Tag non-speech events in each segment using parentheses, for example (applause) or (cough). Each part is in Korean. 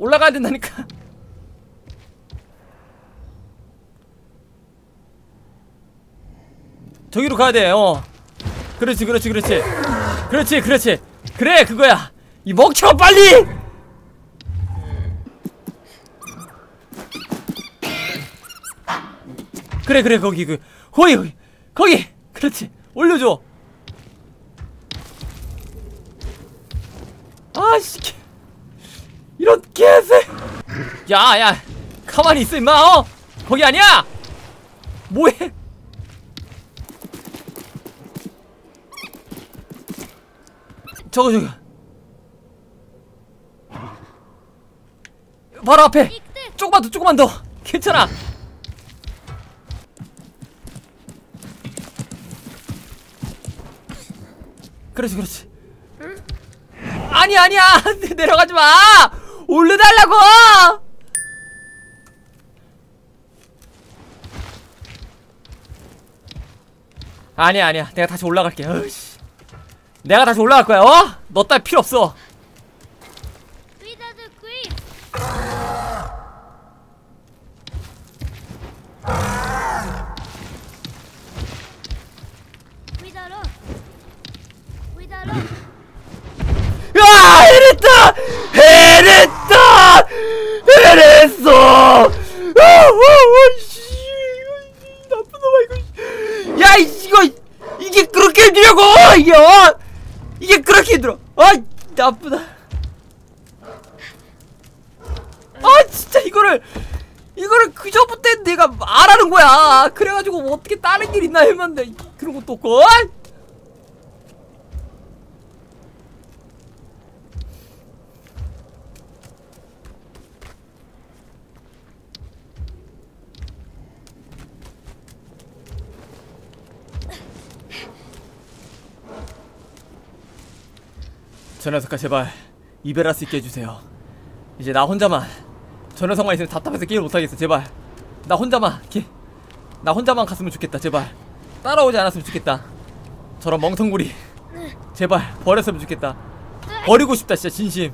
올라가야 된다니까. 저기로 가야 돼 어. 그렇지 그렇지 그렇지. 그렇지 그렇지. 그래 그거야. 이 먹쳐 빨리! 그래 그래 거기 그 거기 거기 거기! 그렇지. 올려줘. 아씨 개- 이런 개새. 야야 가만히 있어 임마 어? 거기 아니야? 뭐해? 저거 저거. 바로 앞에. 조금만 더 조금만 더. 괜찮아. 그렇지 그렇지. 아니 아니야. (laughs) 내려가지 마 올려달라고 아니야 아니야 내가 다시 올라갈게 어이씨. 내가 다시 올라갈 거야 어? 너 따위 필요 없어 위다드 퀸. 위다로. 위다로. 야 해냈다 해냈다 해냈어 아, 아, 아, 씨, 이 나쁜 놈아 이거 야 이- 이거 이게 그렇게 힘들냐고 이게 어? 이게 그렇게 힘들어 아 나쁘다 아 진짜 이거를 이거를 그저부터 내가 말하는 거야 그래가지고 뭐 어떻게 다른 길 있나 어? 저 녀석아 제발 이별할 수 있게 해주세요. 이제 나 혼자만 저 녀석만 있으면 답답해서 게임 못하겠어 제발. 나 혼자만 게, 나 혼자만 갔으면 좋겠다 제발 따라오지 않았으면 좋겠다. 저런 멍텅구리. 제발 버렸으면 좋겠다. 버리고 싶다 진짜 진심.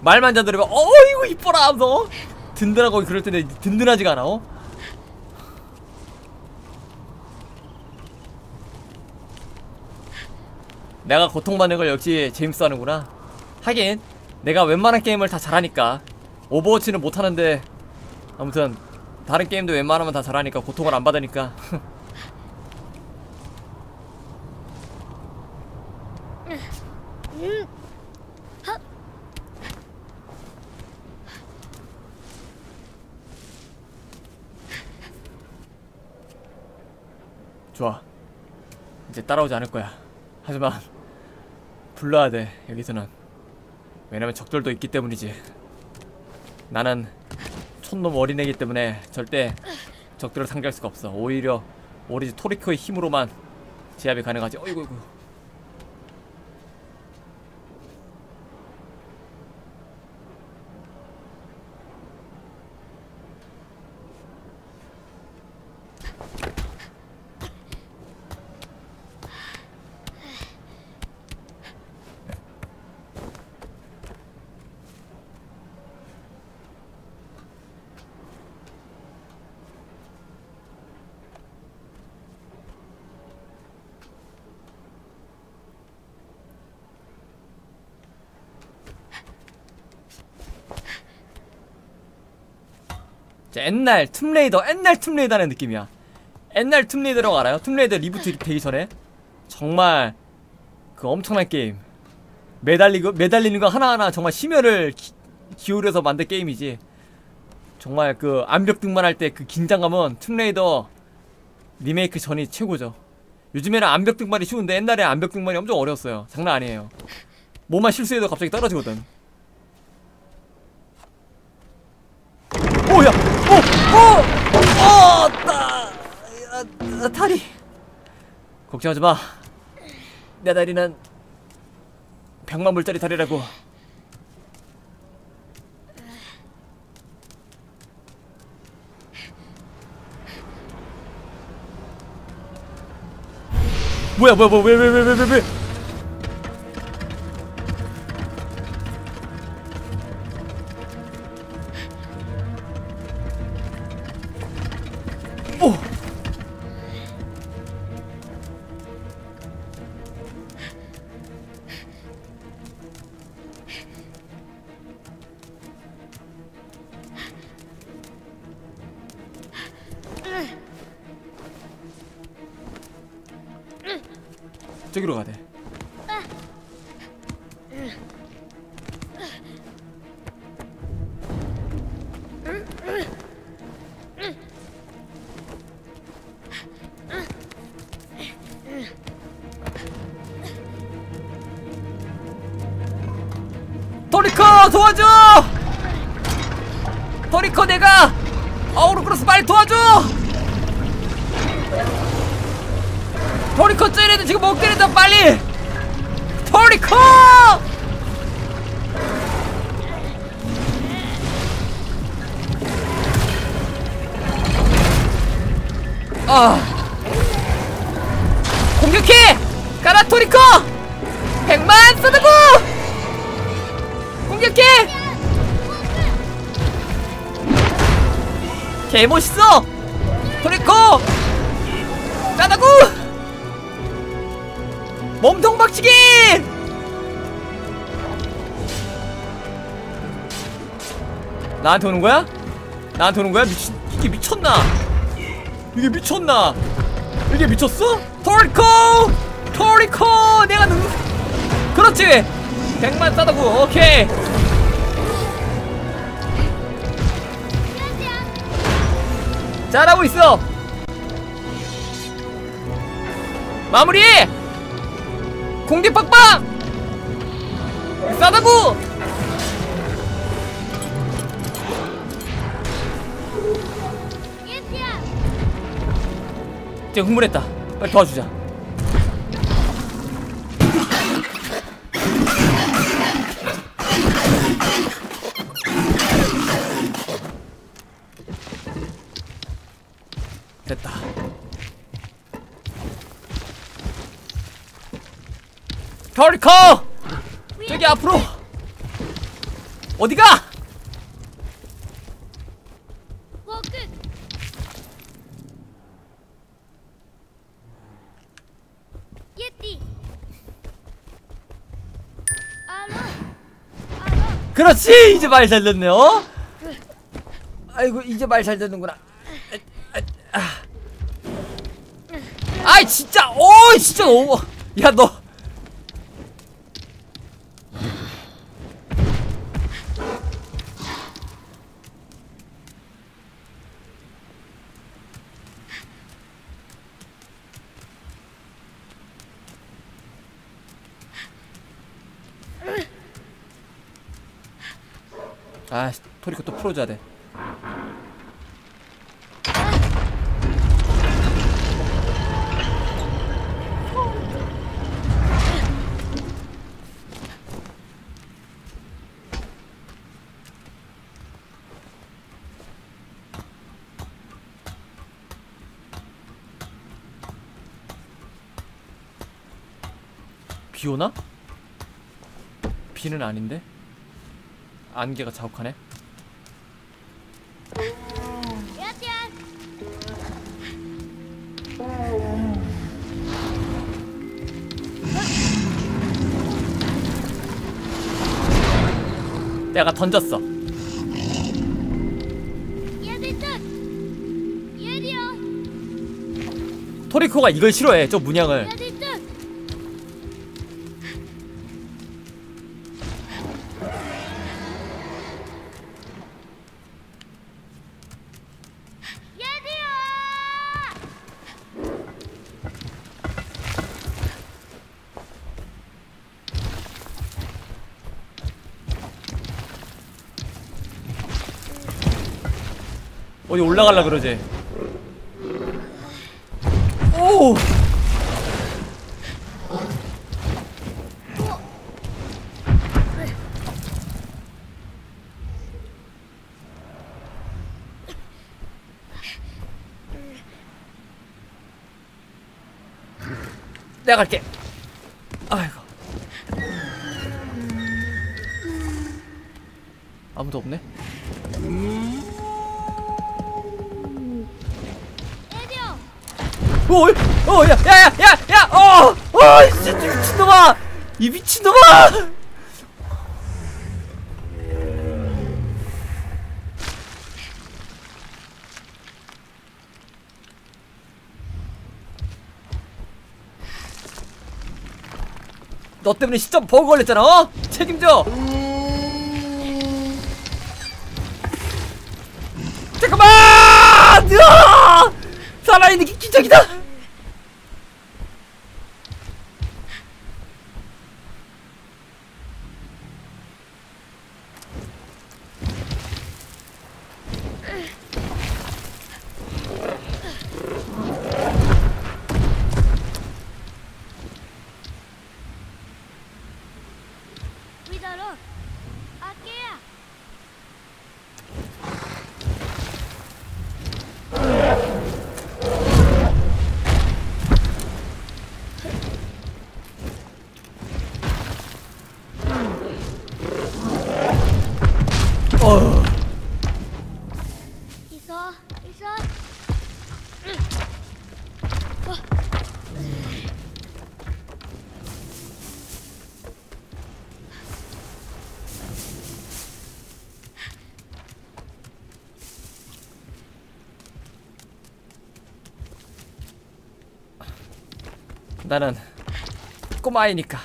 말만 잘 들으면 어이구 이뻐라 하면서. 든든하고 그럴 텐데 든든하지가 않아 어? 내가 고통받는 걸 역시 제임스 하는구나. 하긴 내가 웬만한 게임을 다 잘하니까 오버워치는 못하는데 아무튼 다른 게임도 웬만하면 다 잘하니까 고통을 안 받으니까 (laughs) 좋아. 이제 따라오지 않을 거야. 하지만 불러야 돼 여기서는. 왜냐면 적들도 있기 때문이지. 나는 촌놈 어린애기 때문에 절대 적들을 상대할 수가 없어. 오히려 오리지 토리코의 힘으로만 제압이 가능하지. 어이구 어이구 옛날 툼레이더 옛날 툼레이더라는 느낌이야. 옛날 툼레이더라고 알아요? 툼레이더 리부트 되기 전에? 정말 그 엄청난 게임. 매달리고 매달리는 거 하나하나 정말 심혈을 기, 기울여서 만든 게임이지. 정말 그 암벽 등반할 때 그 긴장감은 툼레이더 리메이크 전이 최고죠. 요즘에는 암벽 등반이 쉬운데 옛날에 암벽 등반이 엄청 어려웠어요. 장난 아니에요. 뭐만 실수해도 갑자기 떨어지거든 오야 따 아, 아, 다리 걱정하지 마 내 다리는 백만 불짜리 다리라고. 뭐야 뭐야 뭐야 왜왜왜왜왜 왜 저기로 가야 돼 때린다 빨리! 토리커! 아 공격해! 가라 토리커! 백만 쏟아고! 공격해! 개 멋있어! 토리코! 짜다구! 몸통 박치기! 나한테 오는 거야? 나한테 오는 거야? 미친 이게 미쳤나? 이게 미쳤나? 이게 미쳤어? 토리코! 토리코! 내가 능 그렇지! 100만 싸다구 오케이 잘하고 있어 마무리 공기 빡빡! 예티야. 이제 흥분했다. 빨리 도와주자 됐다 터리커 저기 앞으로 어디가. 그렇지 이제 말 잘 듣네 어? 아이고 이제 말 잘 듣는구나. 아이 진짜 오 진짜 너무 야 너 아 토리코 또 풀어줘야 돼 비 오나? 비는 아닌데? 안개가 자욱하네. 내가 던졌어. 토리코가 이걸 싫어해 저 문양을 올라갈라 그러지. 오! 내가 갈게. 아이고. 아무도 없네 오, 어, 야, 야, 야, 야, 야, 어, 어, 이 미친놈아, 이 미친놈아. 너 때문에 시점 버그 걸렸잖아 어? 책임져 살아있는 게 기적이다 나는 꼬마이니까.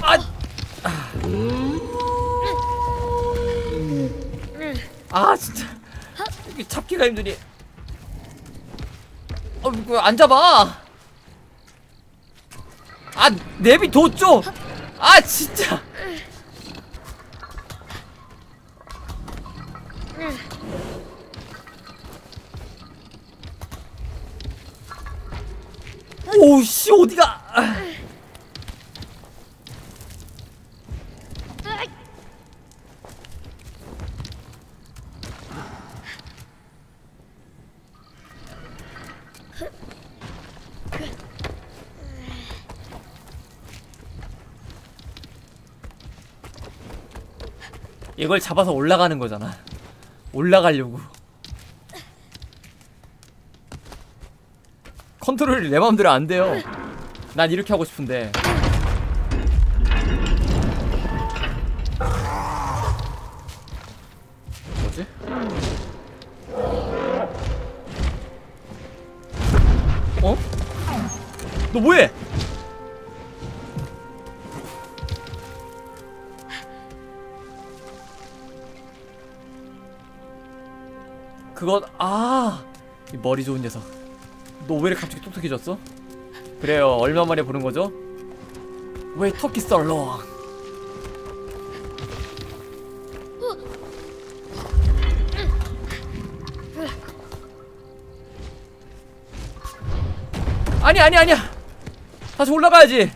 아! 아 진짜. 잡기가 힘드니. 어 안 잡아 아 내비 뒀죠? 아 진짜. 오씨 어디가 아. 이걸 잡아서 올라가는 거잖아 올라가려고 컨트롤이 내 맘대로 안 돼요 난 이렇게 하고 싶은데 뭐지? 어? 너 뭐해? 그건 아, 이 머리 좋은 녀석. 너 왜 이렇게 갑자기 똑똑해졌어? 그래요. 얼마 만에 보는 거죠? 왜 터키 썰렁? 아니 아니 아니야. 다시 올라가야지.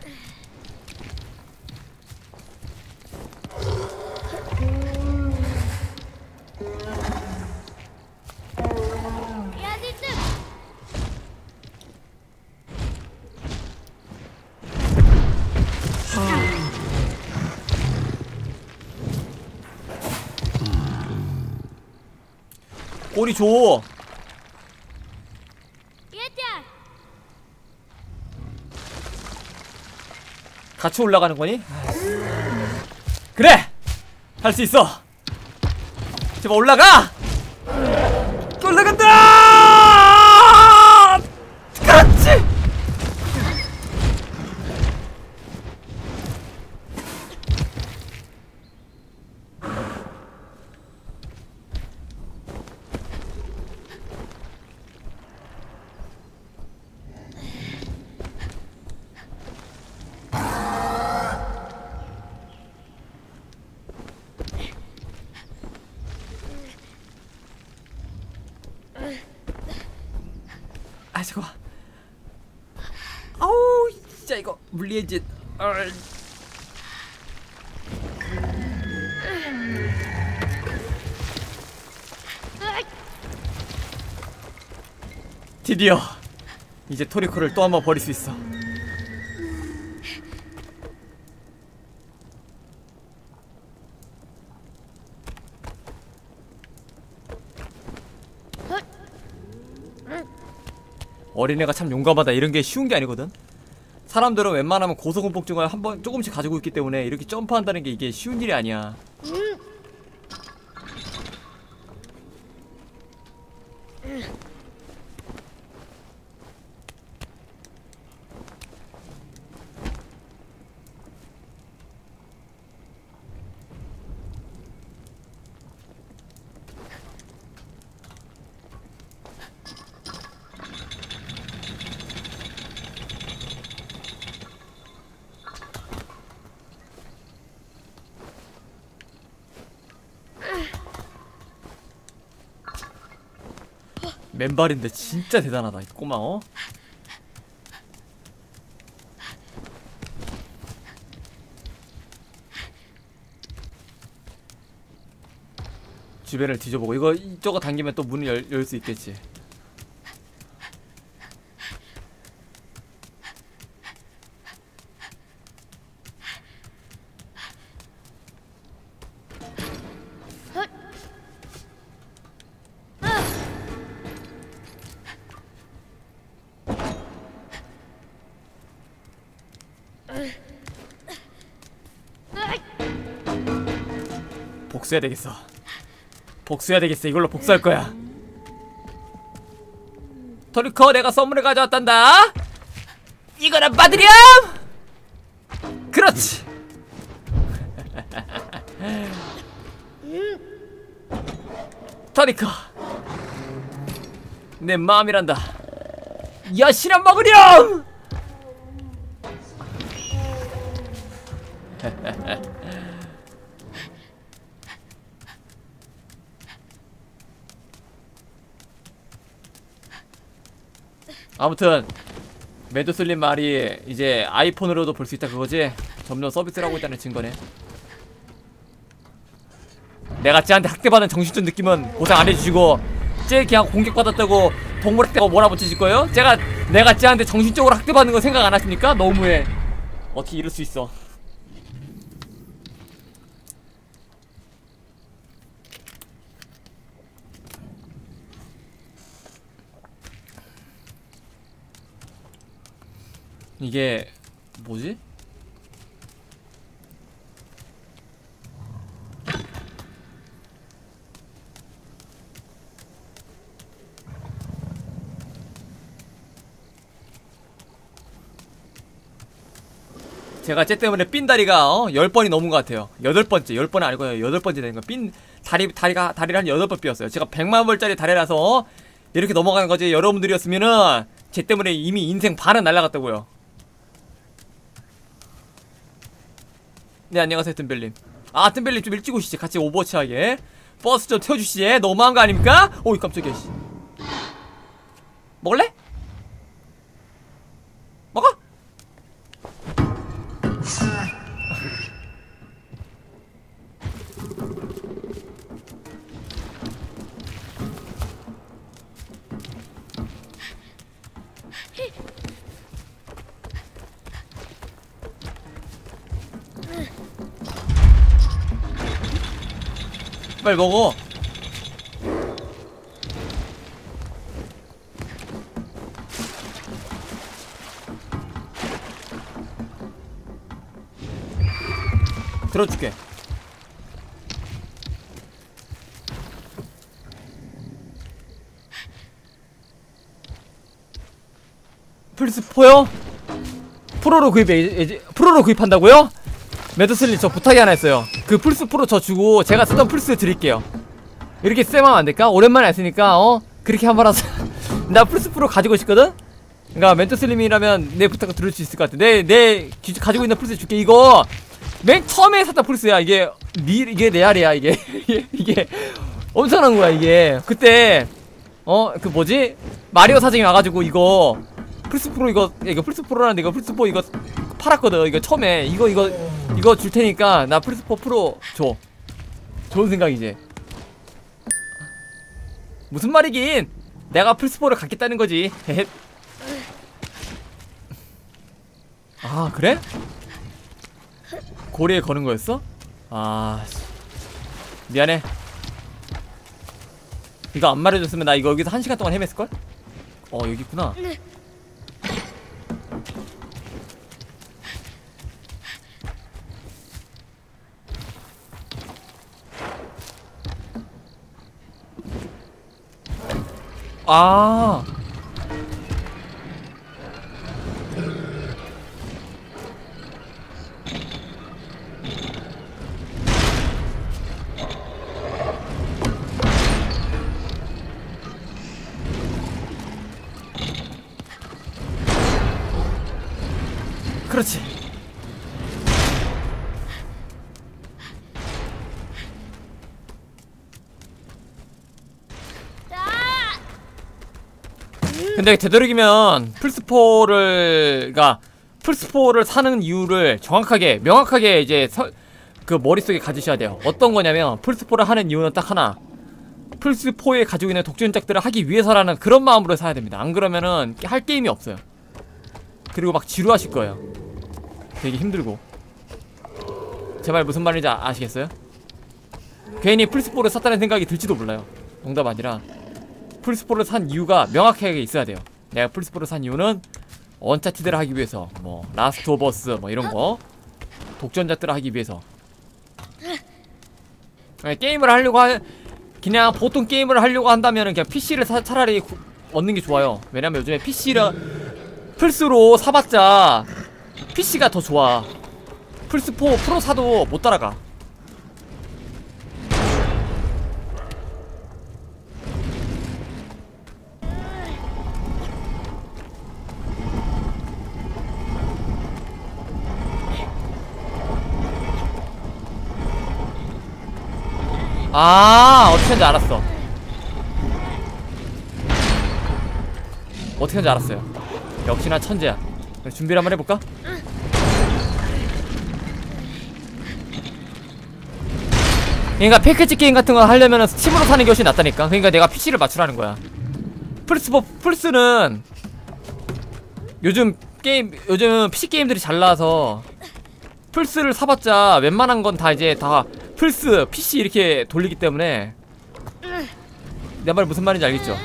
꼬리 줘. 같이 올라가는 거니? 그래! 할 수 있어! 제발 올라가! 올라간다! 그렇지! 아 저거 아우 진짜 이거 물리해진. 얼. 드디어 이제 토리코를 또 한 번 버릴 수 있어 어린애가 참 용감하다 이런 게 쉬운 게 아니거든 사람들은 웬만하면 고소공포증을 한번 조금씩 가지고 있기 때문에 이렇게 점프한다는 게 이게 쉬운 일이 아니야. 맨발인데 진짜 대단하다 이 꼬마 어? 주변을 뒤져보고 이거 이쪽거 당기면 또 문을 열 수 있겠지 복수해야 되겠어. 복수해야 되겠어. 이걸로 복수할 거야. 토리코 내가 선물을 가져왔단다. 이거나 받으렴! 그렇지. (laughs) 토리코 내 마음이란다. 여신아 먹으렴 (laughs) 아무튼 메두슬린 말이 이제 아이폰으로도 볼 수 있다 그거지 점점 서비스를 하고 있다는 증거네 내가 쟤한테 학대받은 정신적 느낌은 보상 안 해주시고 쟤 그냥 공격받았다고 동물 학대가 몰아붙이실 거예요? 제가 내가 쟤한테 정신적으로 학대받는 거 생각 안 하십니까? 너무해 어떻게 이럴 수 있어 이게 뭐지? 제가 쟤 때문에 삔 다리가 어? 10번이 넘은 것 같아요. 여덟 번째, 열 번이 아니고 여덟 번째 되는 거. 삔 다리 다리가 다리를 한 여덟 번 삐었어요. 제가 100만 벌짜리 다리라서 어? 이렇게 넘어가는 거지. 여러분들이었으면은 쟤 때문에 이미 인생 반은 날라갔다고요. 네 안녕하세요 뜸벨님 아 뜸벨님 좀 일찍 오시지 같이 오버워치 하게 버스 좀 태워주시지 너무한 거 아닙니까? 오이 깜짝이야 씨. 먹을래? 먹어? 빨리 먹어 들어줄게 플스4요? 프로로 구입해 이제 프로로 구입한다고요? 매드슬리 저 부탁이 하나 있어요 그 플스 프로 저 주고 제가 쓰던 플스 드릴게요. 이렇게 쎄하면 안될까? 오랜만에 안 쓰니까 어? 그렇게 한번 하자. (laughs) 나 플스 프로 가지고 싶거든? 그니까 멘토슬림이라면 내 부탁을 들을 수 있을 것 같아. 내, 내 기- 가지고 있는 플스 줄게. 이거 맨 처음에 샀던 플스야. 이게 미 이게 레알이야 (laughs) 이게. 이게- 엄청난 거야 이게. 그때 어? 그 뭐지? 마리오 사장이 와가지고 이거 플스 프로 이거 이거 플스 프로라는데 이거 플스 4 이거 팔았거든 이거 처음에. 이거 이거 이거 줄 테니까 나4 프로 줘. 좋은 생각이지. 무슨 말이긴? 내가 플스 4를 갖겠다는 거지. 아 그래? 고리에 거는 거였어? 아 씨. 미안해. 이거 안 말해줬으면 나 이거 여기서 한 시간 동안 헤맸을걸? 어 여기 있구나 아. 근데 되도록이면 플스4를 그니까 플스4를 사는 이유를 정확하게 명확하게 이제 서, 그 머릿속에 가지셔야 돼요. 어떤 거냐면 플스4를 하는 이유는 딱 하나. 플스4에 가지고 있는 독점작들을 하기 위해서라는 그런 마음으로 사야 됩니다. 안 그러면은 할 게임이 없어요. 그리고 막 지루하실 거예요. 되게 힘들고. 제말 무슨 말인지 아, 아시겠어요? 괜히 플스4를 샀다는 생각이 들지도 몰라요. 농담 아니라 플스4를 산 이유가 명확하게 있어야 돼요. 내가 플스4를 산 이유는 언차티드를 하기 위해서, 뭐 라스트 오브 어스 뭐 이런 거 독전작들을 하기 위해서. 게임을 하려고 하, 그냥 보통 게임을 하려고 한다면은 그냥 PC를 사, 차라리 구- 얻는 게 좋아요. 왜냐면 요즘에 PC를 플스로 사봤자 PC가 더 좋아. 플스4 프로 사도 못 따라가. 아 어떻게 하는지 알았어. 어떻게 하는지 알았어요. 역시나 천재야. 준비를 한번 해볼까? 그러니까 패키지 게임 같은 거 하려면 스팀으로 사는 게 훨씬 낫다니까. 그러니까 내가 PC를 맞추라는 거야. 플스 뭐 플스는 요즘 게임 요즘 PC 게임들이 잘 나와서 플스를 사봤자 웬만한 건 다 이제 다 플스, PC 이렇게 돌리기 때문에 내 말 무슨 말인지 알겠죠?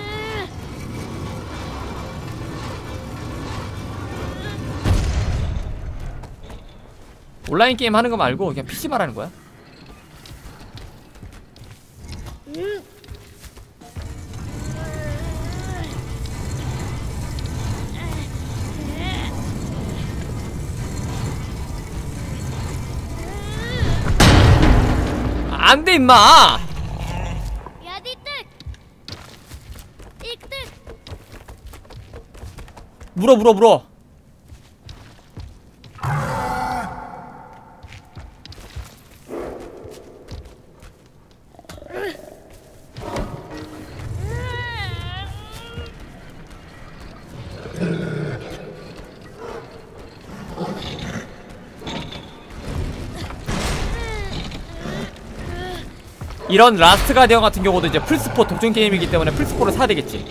온라인 게임 하는 거 말고 그냥 PC 말하는 거야. 임마! 물어 물어 물어. 이런 라스트 가디언 같은 경우도 이제 플스4 독점 게임이기 때문에 플스4를 사야 되겠지.